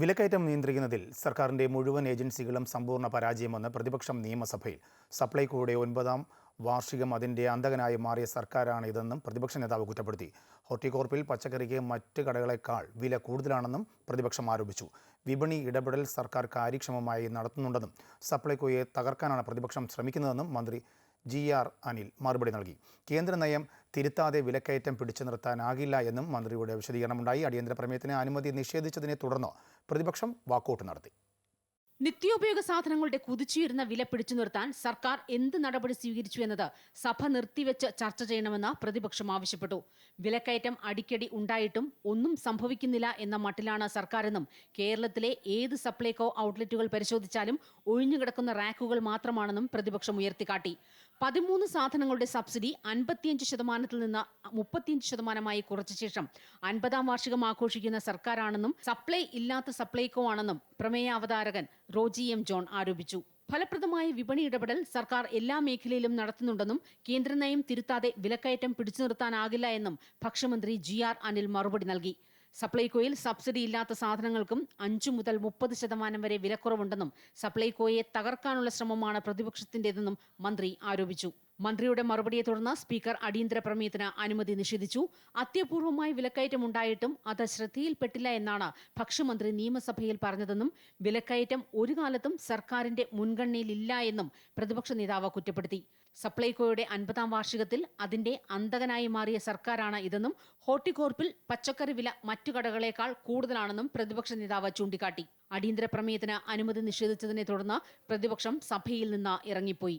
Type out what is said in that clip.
വിലക്കയറ്റം നിയന്ത്രിക്കുന്നതിൽ സർക്കാരിന്റെ മുഴുവൻ ഏജൻസികളും സമ്പൂർണ പരാജയമെന്ന് പ്രതിപക്ഷം നിയമസഭയിൽ സപ്ലൈകോയുടെ ഒൻപതാം വാർഷികം അതിന്റെ അന്തകനായി മാറിയ സർക്കാരാണ് ഇതെന്നും പ്രതിപക്ഷ നേതാവ് കുറ്റപ്പെടുത്തി. ഹോർട്ടികോർപ്പിൽ പച്ചക്കറിക്ക് മറ്റ് കടകളെക്കാൾ വില കൂടുതലാണെന്നും പ്രതിപക്ഷം ആരോപിച്ചു. വിപണി ഇടപെടൽ സർക്കാർ കാര്യക്ഷമമായി നടത്തുന്നുണ്ടെന്നും സപ്ലൈകോയെ തകർക്കാനാണ് പ്രതിപക്ഷം ശ്രമിക്കുന്നതെന്നും മന്ത്രി ജി ആർ അനിൽ മറുപടി നൽകി. കേന്ദ്ര നയം തിരുത്താതെ വിലക്കയറ്റം പിടിച്ചു നിർത്താനാകില്ല എന്നും മന്ത്രിയുടെ വിശദീകരണമുണ്ടായി. അടിയന്തര പ്രമേയത്തിന് അനുമതി നിഷേധിച്ചതിനെ തുടർന്ന് പ്രതിപക്ഷം വാക്കൌട്ട് നടത്തി. നിത്യോപയോഗ സാധനങ്ങളുടെ കുതിച്ചുയരുന്ന വില പിടിച്ചു നിർത്താൻ സർക്കാർ എന്ത് നടപടി സ്വീകരിച്ചു എന്നത് സഭ നിർത്തിവെച്ച് ചർച്ച ചെയ്യണമെന്ന് പ്രതിപക്ഷം ആവശ്യപ്പെട്ടു. വിലക്കയറ്റം അടിക്കടി ഉണ്ടായിട്ടും ഒന്നും സംഭവിക്കുന്നില്ല എന്ന മട്ടിലാണ് സർക്കാരെന്നും കേരളത്തിലെ ഏത് സപ്ലൈകോ ഔട്ട്ലെറ്റുകൾ പരിശോധിച്ചാലും ഒഴിഞ്ഞുകിടക്കുന്ന റാക്കുകൾ മാത്രമാണെന്നും പ്രതിപക്ഷം ഉയർത്തിക്കാട്ടി. പതിമൂന്ന് സാധനങ്ങളുടെ സബ്സിഡി അൻപത്തിയഞ്ച് ശതമാനത്തിൽ നിന്ന് മുപ്പത്തിയഞ്ച് ശതമാനമായി കുറച്ച ശേഷം അൻപതാം വാർഷികം ആഘോഷിക്കുന്ന സർക്കാരാണെന്നും സപ്ലൈ ഇല്ലാത്ത സപ്ലൈകോ ആണെന്നും പ്രമേയ അവതാരകൻ റോജി എം ജോൺ ആരോപിച്ചു. ഫലപ്രദമായ വിപണി ഇടപെടൽ സർക്കാർ എല്ലാ മേഖലയിലും നടത്തുന്നുണ്ടെന്നും കേന്ദ്ര നയം തിരുത്താതെ വിലക്കയറ്റം പിടിച്ചു നിർത്താനാകില്ല എന്നും ഭക്ഷ്യമന്ത്രി ജി ആർ അനിൽ മറുപടി നൽകി. സപ്ലൈകോയിൽ സബ്സിഡി ഇല്ലാത്ത സാധനങ്ങൾക്കും അഞ്ചു മുതൽ മുപ്പത് ശതമാനം വരെ വിലക്കുറവുണ്ടെന്നും സപ്ലൈകോയെ തകർക്കാനുള്ള ശ്രമമാണ് പ്രതിപക്ഷത്തിന്റേതെന്നും മന്ത്രി ആരോപിച്ചു. മന്ത്രിയുടെ മറുപടിയെ തുടർന്ന് സ്പീക്കർ അടിയന്തര പ്രമേയത്തിന് അനുമതി നിഷേധിച്ചു. അത്യപൂർവമായി വിലക്കയറ്റം ഉണ്ടായിട്ടും അത് ശ്രദ്ധയിൽപ്പെട്ടില്ല എന്നാണ് ഭക്ഷ്യമന്ത്രി നിയമസഭയിൽ പറഞ്ഞതെന്നും വിലക്കയറ്റം ഒരു കാലത്തും സർക്കാരിന്റെ മുൻഗണനയിലില്ല എന്നും പ്രതിപക്ഷ നേതാവ് കുറ്റപ്പെടുത്തി. സപ്ലൈകോയുടെ അൻപതാം വാർഷികത്തിൽ അതിന്റെ അന്തകനായി മാറിയ സർക്കാരാണ് ഇതെന്നും ഹോർട്ടികോർപ്പിൽ പച്ചക്കറി വില മറ്റു കടകളേക്കാൾ കൂടുതലാണെന്നും പ്രതിപക്ഷ നേതാവ് ചൂണ്ടിക്കാട്ടി. അടിയന്തര പ്രമേയത്തിന് അനുമതി നിഷേധിച്ചതിനെ തുടർന്ന് പ്രതിപക്ഷം സഭയിൽ നിന്ന് ഇറങ്ങിപ്പോയി.